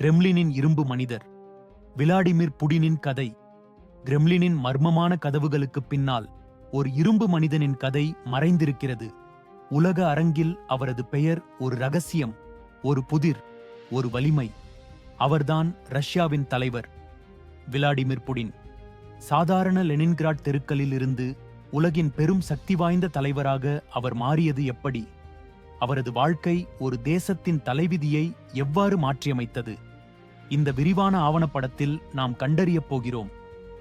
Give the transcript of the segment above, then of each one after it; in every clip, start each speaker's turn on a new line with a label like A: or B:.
A: கிரெம்லினின் இரும்பு மனிதர். விளாடிமிர் புடினின் கதை. கிரெம்லினின் மர்மமான கதவுகளுக்கு பின்னால் ஒரு இரும்பு மனிதனின் கதை மறைந்திருக்கிறது. உலக அரங்கில் அவரது பெயர் ஒரு ரகசியம் ஒரு புதிர் ஒரு வலிமை. அவர்தான் ரஷ்யாவின் தலைவர். Vladimir Putin. சாதாரண லெனின்கிராட் தெருக்களில் இருந்து உலகின் பெரும் சக்தி வாய்ந்த தலைவராக அவர் மாறியது எப்படி? அவரது வாழ்க்கை ஒரு தேசத்தின் தலைவிதியை எவ்வாறு மாற்றியமைத்தது? இந்த விரிவான ஆவணப்படத்தில் நாம் கண்டறியப் போகிறோம்.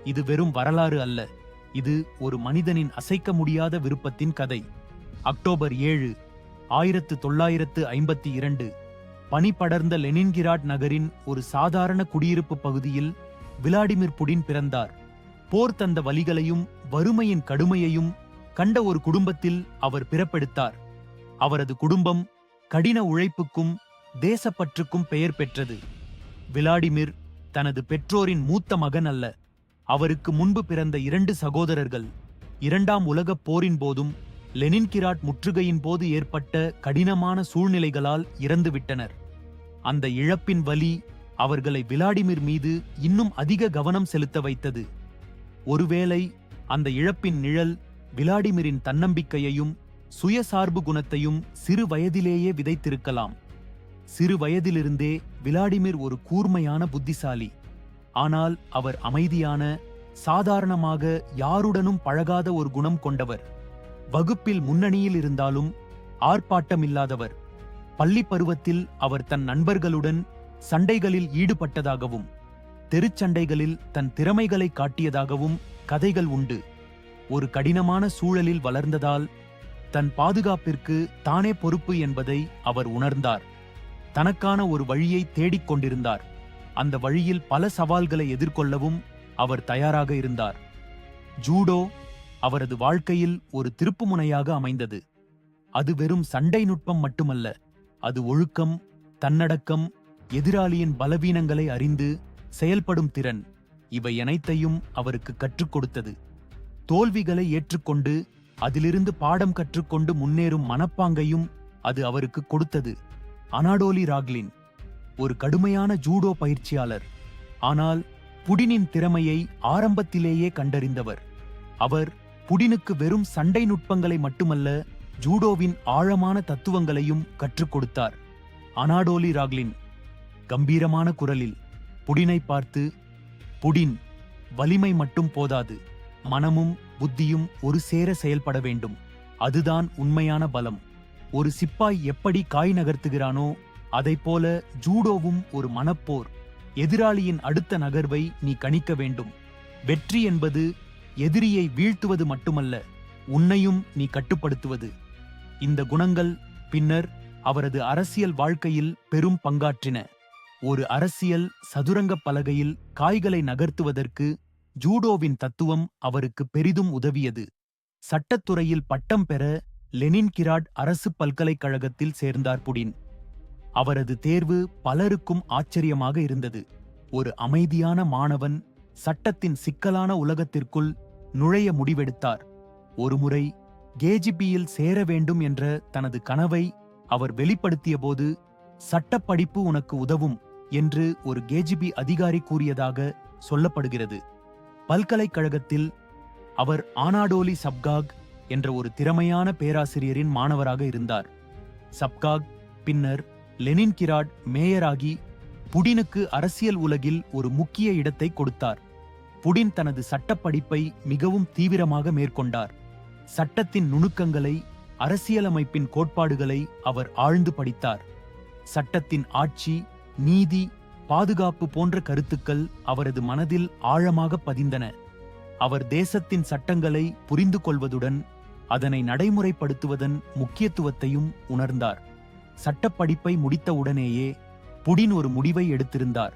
A: இது வெறும் வரலாறு அல்ல. இது ஒரு மனிதனின் அசைக்க முடியாத விருப்பத்தின் கதை. அக்டோபர் ஏழு ஆயிரத்து தொள்ளாயிரத்து ஐம்பத்தி இரண்டு. பனிப்படர்ந்த லெனின்கிராட் நகரின் ஒரு சாதாரண குடியிருப்பு பகுதியில் விளாடிமிர் புடின் பிறந்தார். போர் தந்த வலிகளையும் வறுமையின் கடுமையையும் கண்ட ஒரு குடும்பத்தில் அவர் பிறப்பெடுத்தார். அவரது குடும்பம் கடின உழைப்புக்கும் தேசப்பற்றுக்கும் பெயர் பெற்றது. விளாடிமிர் தனது பெற்றோரின் மூத்த மகன் அல்ல. அவருக்கு முன்பு பிறந்த இரண்டு சகோதரர்கள். இரண்டாம் உலகப் போரின் போதும் லெனின்கிராட் முற்றுகையின் போது ஏற்பட்ட கடினமான சூழ்நிலைகளால் இறந்துவிட்டனர். அந்த இழப்பின் வலி அவர்களை விளாடிமிர் மீது இன்னும் அதிக கவனம் செலுத்த வைத்தது. ஒருவேளை அந்த இழப்பின் நிழல் விளாடிமிரின் தன்னம்பிக்கையையும் சுயசார்பு குணத்தையும் சிறு வயதிலேயே விதைத்திருக்கலாம். சிறு வயதிலிருந்தே விளாடிமிர் ஒரு கூர்மையான புத்திசாலி. ஆனால் அவர் அமைதியான சாதாரணமாக யாருடனும் பழகாத ஒரு குணம் கொண்டவர். வகுப்பில் முன்னணியில் இருந்தாலும் ஆர்ப்பாட்டமில்லாதவர். பள்ளி பருவத்தில் அவர் தன் நண்பர்களுடன் சண்டைகளில் ஈடுபட்டதாகவும் தெருச்சண்டைகளில் தன் திறமைகளை காட்டியதாகவும் கதைகள் உண்டு. ஒரு கடினமான சூழலில் வளர்ந்ததால் தன் பாதுகாப்பிற்கு தானே பொறுப்பு என்பதை அவர் உணர்ந்தார். தனக்கான ஒரு வழியை தேடிக் கொண்டிருந்தார். அந்த வழியில் பல சவால்களை எதிர்கொள்ளவும் அவர் தயாராக இருந்தார். ஜூடோ அவரது வாழ்க்கையில் ஒரு திருப்புமுனையாக அமைந்தது. அது வெறும் சண்டை நுட்பம் மட்டுமல்ல அது ஒழுக்கம் தன்னடக்கம் எதிராளியின் பலவீனங்களை அறிந்து செயல்படும் திறன் இவை அனைத்தையும் அவருக்கு கற்றுக் கொடுத்தது. தோல்விகளை ஏற்றுக்கொண்டு அதிலிருந்து பாடம் கற்றுக்கொண்டு முன்னேறும் மனப்பாங்கையும் அது அவருக்கு கொடுத்தது. அனாடோலி ராக்லின் ஒரு கடுமையான ஜூடோ பயிற்சியாளர். ஆனால் புடினின் திறமையை ஆரம்பத்திலேயே கண்டறிந்தவர். அவர் புடினுக்கு வெறும் சண்டை நுட்பங்களை மட்டுமல்ல ஜூடோவின் ஆழமான தத்துவங்களையும் கற்றுக் கொடுத்தார். அனாடோலி ராக்லின் கம்பீரமான குரலில் புடினை பார்த்து புடின் வலிமை மட்டும் போதாது. மனமும் புத்தியும் ஒரு சேர செயல்பட வேண்டும். அதுதான் உண்மையான பலம். ஒரு சிப்பாய் எப்படி காய் நகர்த்துகிறானோ அதைப்போல ஜூடோவும் ஒரு மனப்போர் எதிராளியின் அடுத்த நகர்வை நீ கணிக்க வேண்டும். வெற்றி என்பது எதிரியை வீழ்த்துவது மட்டுமல்ல உன்னையும் நீ கட்டுப்படுத்துவது. இந்த குணங்கள் பின்னர் அவரது அரசியல் வாழ்க்கையில் பெரும் பங்காற்றின. ஒரு அரசியல் சதுரங்கப் பலகையில் காய்களை நகர்த்துவதற்கு ஜூடோவின் தத்துவம் அவருக்கு பெரிதும் உதவியது. சட்டத்துறையில் பட்டம் பெற லெனின்கிராட் அரசு பல்கலைக்கழகத்தில் சேர்ந்தார் புடின். அவரது தேர்வு பலருக்கும் ஆச்சரியமாக இருந்தது. ஒரு அமைதியான மாணவன் சட்டத்தின் சிக்கலான உலகத்திற்குள் நுழைய முடிவெடுத்தார். ஒருமுறை கேஜிபியில் சேர வேண்டும் என்ற தனது கனவை அவர் வெளிப்படுத்தியபோது சட்டப்படிப்பு உனக்கு உதவும் என்று ஒரு கேஜிபி அதிகாரி கூறியதாக சொல்லப்படுகிறது. பல்கலைக்கழகத்தில் அவர் ஆனாடோலி சப்காக் என்ற ஒரு திறமையான பேராசிரியரின் மாணவராக இருந்தார். சப்காக் பின்னர் லெனின் கிராட் மேயராகி புடினுக்கு அரசியல் உலகில் ஒரு முக்கிய இடத்தை கொடுத்தார். புடின் தனது சட்டப்படிப்பை மிகவும் தீவிரமாக மேற்கொண்டார். சட்டத்தின் நுணுக்கங்களை அரசியலமைப்பின் கோட்பாடுகளை அவர் ஆழ்ந்து படித்தார். சட்டத்தின் ஆட்சி நீதி பாதுகாப்பு போன்ற கருத்துக்கள் அவரது மனதில் ஆழமாக பதிந்தன. அவர் தேசத்தின் சட்டங்களை புரிந்து கொள்வதுடன் அதனை நடைமுறைப்படுத்துவதன் முக்கியத்துவத்தையும் உணர்ந்தார். சட்டப்படிப்பை முடித்தவுடனேயே புடின் ஒரு முடிவை எடுத்திருந்தார்.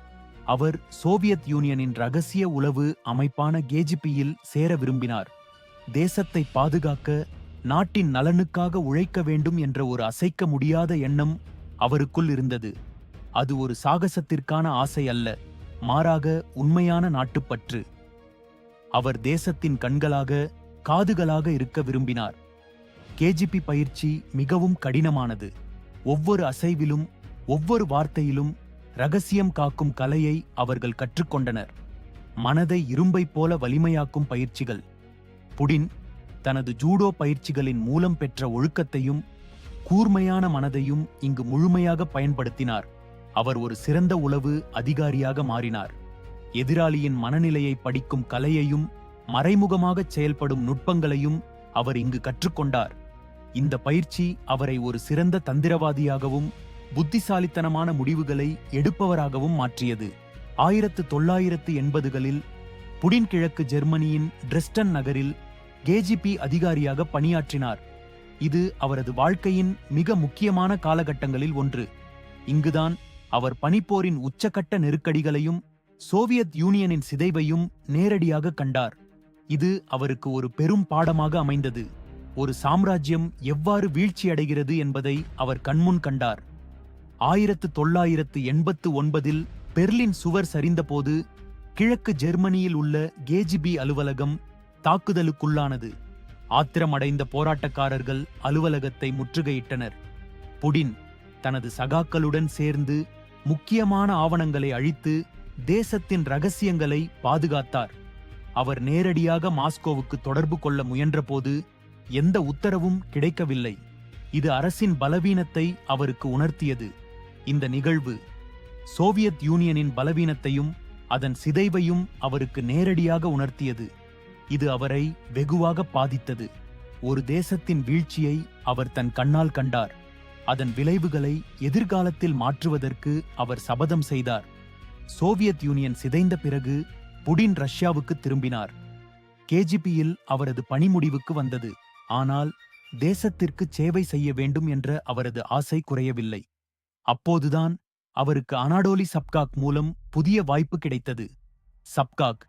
A: அவர் சோவியத் யூனியனின் ரகசிய உளவு அமைப்பான கேஜிபியில் சேர விரும்பினார். தேசத்தை பாதுகாக்க நாட்டின் நலனுக்காக உழைக்க வேண்டும் என்ற ஒரு அசைக்க முடியாத எண்ணம் அவருக்குள் இருந்தது. அது ஒரு சாகசத்திற்கான ஆசை அல்ல மாறாக உண்மையான நாட்டுப்பற்று. அவர் தேசத்தின் கண்களாக காதுகளாக இருக்க விரும்பினார். கேஜிபி பயிற்சி மிகவும் கடினமானது. ஒவ்வொரு அசைவிலும் ஒவ்வொரு வார்த்தையிலும் ரகசியம் காக்கும் கலையை அவர்கள் கற்றுக்கொண்டனர். மனதை இரும்பைப் போல வலிமையாக்கும் பயிற்சிகள். புடின் தனது ஜூடோ பயிற்சிகளின் மூலம் பெற்ற ஒழுக்கத்தையும் கூர்மையான மனதையும் இங்கு முழுமையாக பயன்படுத்தினார். அவர் ஒரு சிறந்த உளவு அதிகாரியாக மாறினார். எதிராளியின் மனநிலையை படிக்கும் கலையையும் மறைமுகமாகச் செயல்படும் நுட்பங்களையும் அவர் இங்கு கற்றுக்கொண்டார். இந்த பயிற்சி அவரை ஒரு சிறந்த தந்திரவாதியாகவும் புத்திசாலித்தனமான முடிவுகளை எடுப்பவராகவும் மாற்றியது. ஆயிரத்து தொள்ளாயிரத்து எண்பதுகளில் புடின்கிழக்கு ஜெர்மனியின் டிரெஸ்டன் நகரில் கேஜிபி அதிகாரியாக பணியாற்றினார். இது அவரது வாழ்க்கையின் மிக முக்கியமான காலகட்டங்களில் ஒன்று. இங்குதான் அவர் பனிப்போரின் உச்சக்கட்ட நெருக்கடிகளையும் சோவியத் யூனியனின் சிதைவையும் நேரடியாக கண்டார். இது அவருக்கு ஒரு பெரும் பாடமாக அமைந்தது. ஒரு சாம்ராஜ்யம் எவ்வாறு வீழ்ச்சியடைகிறது என்பதை அவர் கண்முன் கண்டார். ஆயிரத்து தொள்ளாயிரத்து எண்பத்து ஒன்பதில் பெர்லின் சுவர் சரிந்தபோது கிழக்கு ஜெர்மனியில் உள்ள கேஜிபி அலுவலகம் தாக்குதலுக்குள்ளானது. ஆத்திரமடைந்த போராட்டக்காரர்கள் அலுவலகத்தை முற்றுகையிட்டனர். புடின் தனது சகாக்களுடன் சேர்ந்து முக்கியமான ஆவணங்களை அழித்து தேசத்தின் ரகசியங்களை பாதுகாத்தார். அவர் நேரடியாக மாஸ்கோவுக்கு தொடர்பு கொள்ள முயன்றபோது எந்த உத்தரவும் கிடைக்கவில்லை. இது அரசின் பலவீனத்தை அவருக்கு உணர்த்தியது. இந்த நிகழ்வு சோவியத் யூனியனின் பலவீனத்தையும் அதன் சிதைவையும் அவருக்கு நேரடியாக உணர்த்தியது. இது அவரை வெகுவாக பாதித்தது. ஒரு தேசத்தின் வீழ்ச்சியை அவர் தன் கண்ணால் கண்டார். அதன் விளைவுகளை எதிர்காலத்தில் மாற்றுவதற்கு அவர் சபதம் செய்தார். சோவியத் யூனியன் சிதைந்த பிறகு புடின் ரஷ்யாவுக்கு திரும்பினார். கேஜிபியில் அவரது பணிமுடிவுக்கு வந்தது. ஆனால் தேசத்திற்கு சேவை செய்ய வேண்டும் என்ற அவரது ஆசை குறையவில்லை. அப்போதுதான் அவருக்கு அனாடோலி சப்காக் மூலம் புதிய வாய்ப்பு கிடைத்தது. சப்காக்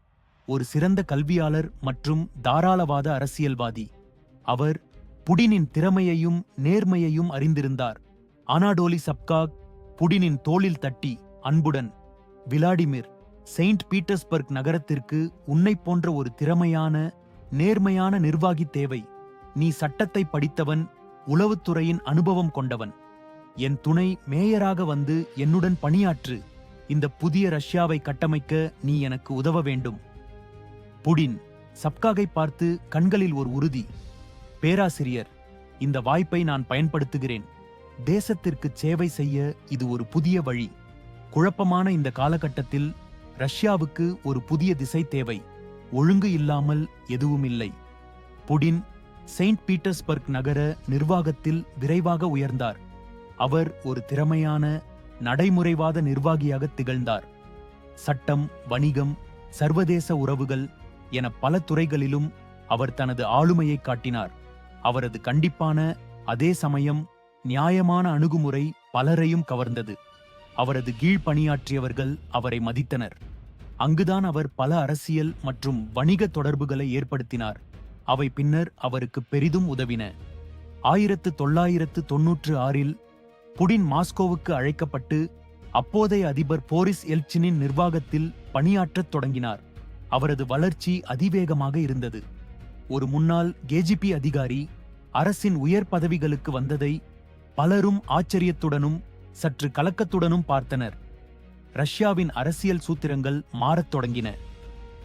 A: ஒரு சிறந்த கல்வியாளர் மற்றும் தாராளவாத அரசியல்வாதி. அவர் புடினின் திறமையையும் நேர்மையையும் அறிந்திருந்தார். அனாடோலி சப்காக் புடினின் தோளில் தட்டி அன்புடன் விளாடிமிர் செயின்ட் பீட்டர்ஸ்பர்க் நகரத்திற்கு உன்னைப் போன்ற ஒரு திறமையான நேர்மையான நிர்வாகி தேவை. நீ சட்டத்தை படித்தவன் உளவுத்துறையின் அனுபவம் கொண்டவன். என் துணை மேயராக வந்து என்னுடன் பணியாற்று. இந்த புதிய ரஷ்யாவை கட்டமைக்க நீ எனக்கு உதவ வேண்டும். புடின் சப்காகை பார்த்து கண்களில் ஒரு உறுதி. பேராசிரியர் இந்த வாய்ப்பை நான் பயன்படுத்துகிறேன். தேசத்திற்கு சேவை செய்ய இது ஒரு புதிய வழி. குழப்பமான இந்த காலகட்டத்தில் ரஷ்யாவுக்கு ஒரு புதிய திசை தேவை. ஒழுங்கு இல்லாமல் எதுவும் இல்லை. புடின் செயின்ட் பீட்டர்ஸ்பர்க் நகர நிர்வாகத்தில் விரைவாக உயர்ந்தார். அவர் ஒரு திறமையான நடைமுறைவாத நிர்வாகியாக திகழ்ந்தார். சட்டம் வணிகம் சர்வதேச உறவுகள் என பல துறைகளிலும் அவர் தனது ஆளுமையை காட்டினார். அவரது கண்டிப்பான அதே சமயம் நியாயமான அணுகுமுறை பலரையும் கவர்ந்தது. அவரது கீழ் பணியாற்றியவர்கள் அவரை மதித்தனர். அங்குதான் அவர் பல அரசியல் மற்றும் வணிக தொடர்புகளை ஏற்படுத்தினார். அவை பின்னர் அவருக்கு பெரிதும் உதவின. ஆயிரத்து தொள்ளாயிரத்து தொன்னூற்று ஆறில் புடின் மாஸ்கோவுக்கு அழைக்கப்பட்டு அப்போதைய அதிபர் போரிஸ் எல்ச்சினின் நிர்வாகத்தில் பணியாற்றத் தொடங்கினார். அவரது வளர்ச்சி அதிவேகமாக இருந்தது. ஒரு முன்னாள் கேஜிபி அதிகாரி அரசின் உயர் பதவிகளுக்கு வந்ததை பலரும் ஆச்சரியத்துடனும் சற்று கலக்கத்துடனும் பார்த்தனர். ரஷ்யாவின் அரசியல் சூத்திரங்கள் மாறத் தொடங்கின.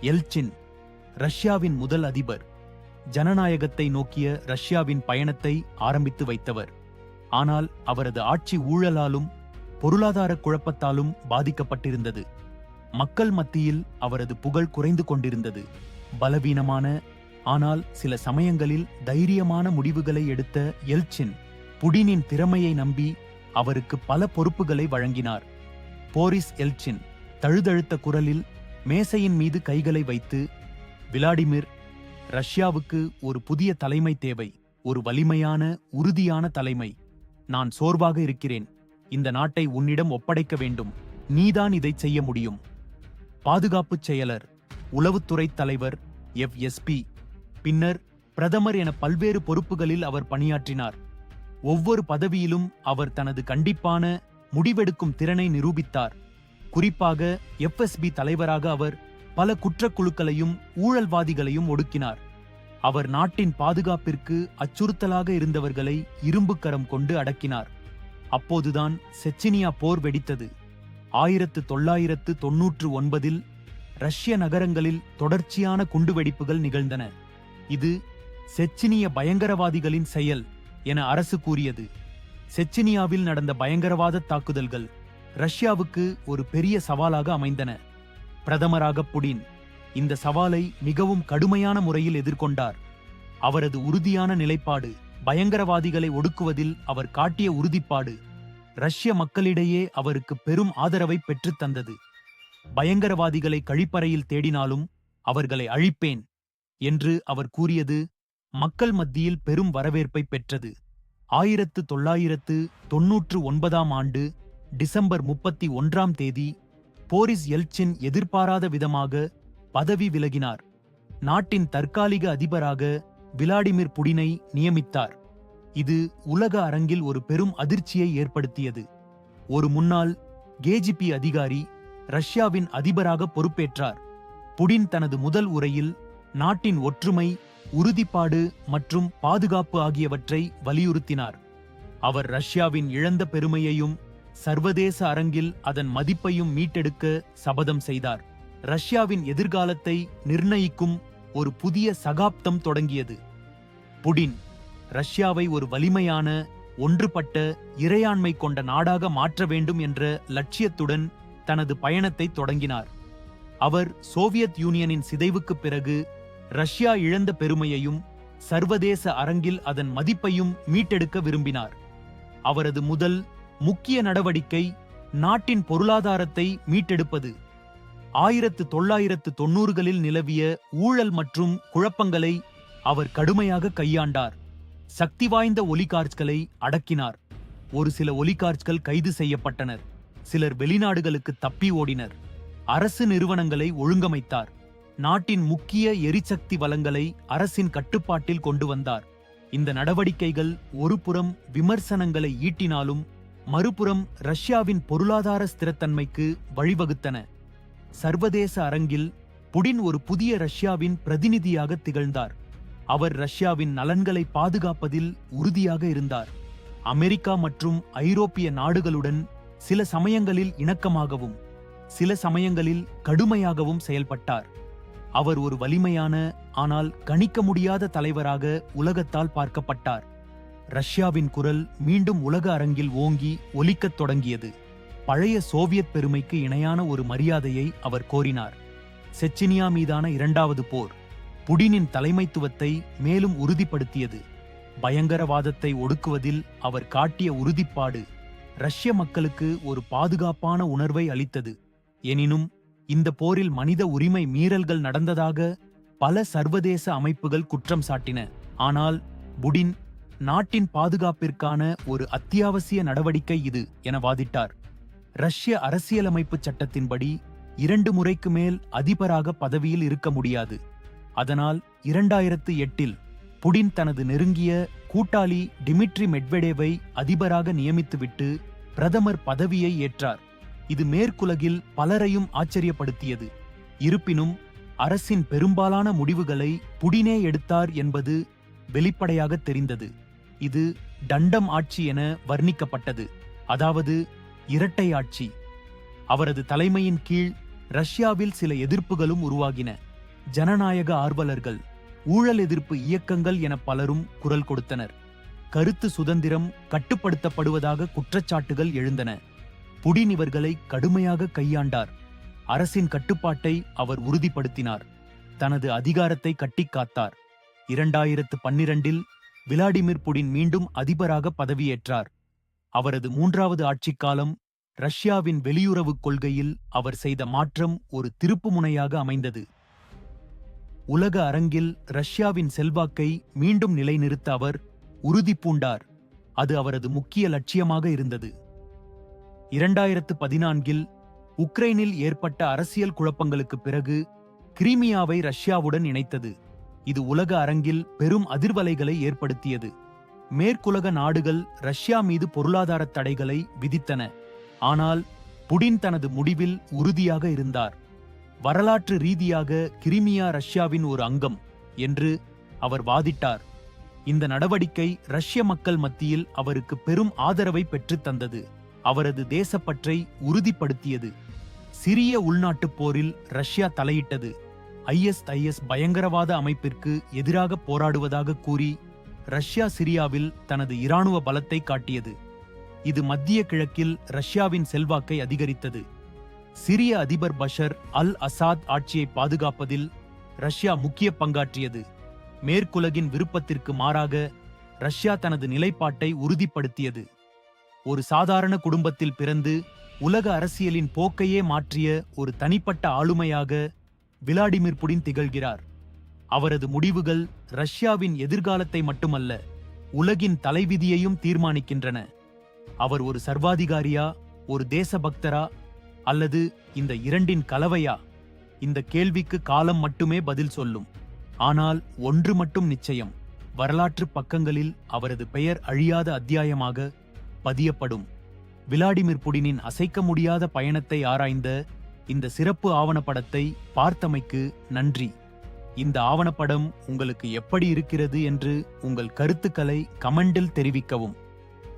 A: எல்ச்சின் ரஷ்யாவின் முதல் அதிபர் ஜனநாயகத்தை நோக்கிய ரஷ்யாவின் பயணத்தை ஆரம்பித்து வைத்தவர். ஆனால் அவரது ஆட்சி ஊழலாலும் பொருளாதார குழப்பத்தாலும் பாதிக்கப்பட்டிருந்தது. மக்கள் மத்தியில் அவரது புகழ் குறைந்து கொண்டிருந்தது. பலவீனமான ஆனால் சில சமயங்களில் தைரியமான முடிவுகளை எடுத்த எல்ச்சின் புடினின் திறமையை நம்பி அவருக்கு பல பொறுப்புகளை வழங்கினார். போரிஸ் எல்ச்சின் தழுதழுத்த குரலில் மேசையின் மீது கைகளை வைத்து விளாடிமிர் ரஷ்யாவுக்கு ஒரு புதிய தலைமை தேவை ஒரு வலிமையான உறுதியான தலைமை. நான் சோர்வாக இருக்கிறேன். இந்த நாட்டை உன்னிடம் ஒப்படைக்க வேண்டும். நீதான் இதை செய்ய முடியும். பாதுகாப்புச் செயலர் உளவுத்துறை தலைவர் எஃப் எஸ்பி பின்னர் பிரதமர் என பல்வேறு பொறுப்புகளில் அவர் பணியாற்றினார். ஒவ்வொரு பதவியிலும் அவர் தனது கண்டிப்பான முடிவெடுக்கும் திறனை நிரூபித்தார். குறிப்பாக எஃப்எஸ்பி தலைவராக அவர் பல குற்றக்குழுக்களையும் ஊழல்வாதிகளையும் ஒடுக்கினார். அவர் நாட்டின் பாதுகாப்பிற்கு அச்சுறுத்தலாக இருந்தவர்களை இரும்பு கரம் கொண்டு அடக்கினார். அப்போதுதான் செச்சினியா போர் வெடித்தது. ஆயிரத்து தொள்ளாயிரத்து தொன்னூற்று ஒன்பதில் ரஷ்ய நகரங்களில் தொடர்ச்சியான குண்டுவெடிப்புகள் நிகழ்ந்தன. இது செச்சினிய பயங்கரவாதிகளின் செயல். என அரசு கூறியது. செச்சினியாவில் நடந்த பயங்கரவாத தாக்குதல்கள் ரஷ்யாவுக்கு ஒரு பெரிய சவாலாக அமைந்தன. பிரதமராக புடின் இந்த சவாலை மிகவும் கடுமையான முறையில் எதிர்கொண்டார். அவரது உறுதியான நிலைப்பாடு பயங்கரவாதிகளை ஒடுக்குவதில் அவர் காட்டிய உறுதிப்பாடு ரஷ்ய மக்களிடையே அவருக்கு பெரும் ஆதரவை பெற்றுத் தந்தது. பயங்கரவாதிகளை கழிப்பறையில் தேடினாலும் அவர்களை அழிப்பேன் என்று அவர் கூறியது மக்கள் மத்தியில் பெரும் வரவேற்பை பெற்றது. ஆயிரத்து தொள்ளாயிரத்து தொன்னூற்று ஒன்பதாம் ஆண்டு டிசம்பர் முப்பத்தி ஒன்றாம் தேதி போரிஸ் எல்ச்சின் எதிர்பாராத விதமாக பதவி விலகினார். நாட்டின் தற்காலிக அதிபராக விளாடிமிர் புடினை நியமித்தார். இது உலக அரங்கில் ஒரு பெரும் அதிர்ச்சியை ஏற்படுத்தியது. ஒரு முன்னாள் கேஜிபி அதிகாரி ரஷ்யாவின் அதிபராக பொறுப்பேற்றார். புடின் தனது முதல் உரையில் நாட்டின் ஒற்றுமை உறுதிப்பாடு மற்றும் பாதுகாப்பு ஆகியவற்றை வலியுறுத்தினார். அவர் ரஷ்யாவின் இழந்த பெருமையையும் சர்வதேச அரங்கில் அதன் மதிப்பையும் மீட்டெடுக்க சபதம் செய்தார். ரஷ்யாவின் எதிர்காலத்தை நிர்ணயிக்கும் ஒரு புதிய சகாப்தம் தொடங்கியது. புடின் ரஷ்யாவை ஒரு வலிமையான ஒன்றுபட்ட இறையாண்மை கொண்ட நாடாக மாற்ற வேண்டும் என்ற லட்சியத்துடன் தனது பயணத்தை தொடங்கினார். அவர் சோவியத் யூனியனின் சிதைவுக்குப் பிறகு ரஷ்யா இழந்த பெருமையையும் சர்வதேச அரங்கில் அதன் மதிப்பையும் மீட்டெடுக்க விரும்பினார். அவரது முதல் முக்கிய நடவடிக்கை நாட்டின் பொருளாதாரத்தை மீட்டெடுப்பது. ஆயிரத்து தொள்ளாயிரத்து தொன்னூறுகளில் நிலவிய ஊழல் மற்றும் குழப்பங்களை அவர் கடுமையாக கையாண்டார். சக்தி வாய்ந்த ஒலிகார்ச்களை அடக்கினார். ஒரு சில ஒலிகார்ச்கள் கைது செய்யப்பட்டனர். சிலர் வெளிநாடுகளுக்கு தப்பி ஓடினர். அரசு நிறுவனங்களை ஒழுங்கமைத்தார். நாட்டின் முக்கிய எரிசக்தி வளங்களை அரசின் கட்டுப்பாட்டில் கொண்டு வந்தார். இந்த நடவடிக்கைகள் ஒருபுறம் விமர்சனங்களை ஈட்டினாலும் மறுபுறம் ரஷ்யாவின் பொருளாதார ஸ்திரத்தன்மைக்கு வழிவகுத்தன. சர்வதேச அரங்கில் புடின் ஒரு புதிய ரஷ்யாவின் பிரதிநிதியாக திகழ்ந்தார். அவர் ரஷ்யாவின் நலன்களை பாதுகாப்பதில் உறுதியாக இருந்தார். அமெரிக்கா மற்றும் ஐரோப்பிய நாடுகளுடன் சில சமயங்களில் இணக்கமாகவும் சில சமயங்களில் கடுமையாகவும் செயல்பட்டார். அவர் ஒரு வலிமையான ஆனால் கணிக்க முடியாத தலைவராக உலகத்தால் பார்க்கப்பட்டார். ரஷ்யாவின் குரல் மீண்டும் உலக அரங்கில் ஓங்கி ஒலிக்கத் தொடங்கியது. பழைய சோவியத் பெருமைக்கு இணையான ஒரு மரியாதையை அவர் கோரினார். செச்சினியா மீதான இரண்டாவது போர் புடினின் தலைமைத்துவத்தை மேலும் உறுதிப்படுத்தியது. பயங்கரவாதத்தை ஒடுக்குவதில் அவர் காட்டிய உறுதிப்பாடு ரஷ்ய மக்களுக்கு ஒரு பாதுகாப்பான உணர்வை அளித்தது. எனினும் இந்த போரில் மனித உரிமை மீறல்கள் நடந்ததாக பல சர்வதேச அமைப்புகள் குற்றம் சாட்டின. ஆனால் புடின் நாட்டின் பாதுகாப்பிற்கான ஒரு அத்தியாவசிய நடவடிக்கை இது என வாதிட்டார். ரஷ்ய அரசியலமைப்பு சட்டத்தின்படி இரண்டு முறைக்கு மேல் அதிபராக பதவியில் இருக்க முடியாது. அதனால் இரண்டாயிரத்து எட்டில் புடின் தனது நெருங்கிய கூட்டாளி டிமிட்ரி மெட்வெடேவை அதிபராக நியமித்துவிட்டு பிரதமர் பதவியை ஏற்றார். இது மேற்குலகில் பலரையும் ஆச்சரியப்படுத்தியது. இருப்பினும் அரசின் பெரும்பாலான முடிவுகளை புடினே எடுத்தார் என்பது வெளிப்படையாக தெரிந்தது. இது தண்டம் ஆட்சி என வர்ணிக்கப்பட்டது. அதாவது இரட்டை ஆட்சி. அவரது தலைமையின் கீழ் ரஷ்யாவில் சில எதிர்ப்புகளும் உருவாகின. ஜனநாயக ஆர்வலர்கள் ஊழல் எதிர்ப்பு இயக்கங்கள் என பலரும் குரல் கொடுத்தனர். கருத்து சுதந்திரம் கட்டுப்படுத்தப்படுவதாக குற்றச்சாட்டுகள் எழுந்தன. புடிநிவர்களை கடுமையாக கையாண்டார். அரசின் கட்டுப்பாட்டை அவர் உறுதிப்படுத்தினார். தனது அதிகாரத்தை கட்டிக்காத்தார் இரண்டாயிரத்து பன்னிரண்டில் விளாடிமிர் புடின் மீண்டும் அதிபராக பதவியேற்றார். அவரது மூன்றாவது ஆட்சிக்காலம் ரஷ்யாவின் வெளியுறவுக் கொள்கையில் அவர் செய்த மாற்றம் ஒரு திருப்புமுனையாக அமைந்தது. உலக அரங்கில் ரஷ்யாவின் செல்வாக்கை மீண்டும் நிலைநிறுத்த அவர் உறுதி பூண்டார். அது அவரது முக்கிய லட்சியமாக இருந்தது. இரண்டாயிரத்து பதினான்கில் உக்ரைனில் ஏற்பட்ட அரசியல் குழப்பங்களுக்குப் பிறகு கிரீமியாவை ரஷ்யாவுடன் இணைத்தது. இது உலக அரங்கில் பெரும் அதிர்வலைகளை ஏற்படுத்தியது. மேற்குலக நாடுகள் ரஷ்யா மீது பொருளாதார தடைகளை விதித்தன. ஆனால் புடின் தனது முடிவில் உறுதியாக இருந்தார். வரலாற்று ரீதியாக கிரிமியா ரஷ்யாவின் ஒரு அங்கம் என்று அவர் வாதிட்டார். இந்த நடவடிக்கை ரஷ்ய மக்கள் மத்தியில் அவருக்கு பெரும் ஆதரவை பெற்றுத் தந்தது. அவரது தேசப்பற்றை உறுதிப்படுத்தியது. சிறிய உள்நாட்டுப் போரில் ரஷ்யா தலையிட்டது. ஐஎஸ்ஐஎஸ் பயங்கரவாத அமைப்பிற்கு எதிராக போராடுவதாக கூறி ரஷ்யா சிரியாவில் தனது இராணுவ பலத்தை காட்டியது. இது மத்திய கிழக்கில் ரஷ்யாவின் செல்வாக்கை அதிகரித்தது. சிரிய அதிபர் பஷர் அல் அசாத் ஆட்சியை பாதுகாப்பதில் ரஷ்யா முக்கிய பங்காற்றியது. மேற்குலகின் விருப்பத்திற்கு மாறாக ரஷ்யா தனது நிலைப்பாட்டை உறுதிப்படுத்தியது. ஒரு சாதாரண குடும்பத்தில் பிறந்து உலக அரசியலின் போக்கையே மாற்றிய ஒரு தனிப்பட்ட ஆளுமையாக விளாடிமிர் புடின் திகழ்கிறார். அவரது முடிவுகள் ரஷ்யாவின் எதிர்காலத்தை மட்டுமல்ல உலகின் தலைவிதியையும் தீர்மானிக்கின்றன. அவர் ஒரு சர்வாதிகாரியா ஒரு தேசபக்தரா அல்லது இந்த இரண்டின் கலவையா? இந்த கேள்விக்கு காலம் மட்டுமே பதில் சொல்லும். ஆனால் ஒன்று மட்டும் நிச்சயம் வரலாற்று பக்கங்களில் அவரது பெயர் அழியாத அத்தியாயமாக பதியப்படும் விளாடிமிர் புடினின் அசைக்க முடியாத பயணத்தை ஆராய்ந்த இந்த சிறப்பு ஆவணப்படத்தை பார்த்தமைக்கு நன்றி இந்த ஆவணப்படம் உங்களுக்கு எப்படி இருக்கிறது என்று உங்கள் கருத்துக்களை கமெண்டில் தெரிவிக்கவும்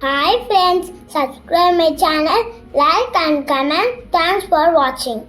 B: Hi friends, subscribe my channel, like and comment. Thanks for watching.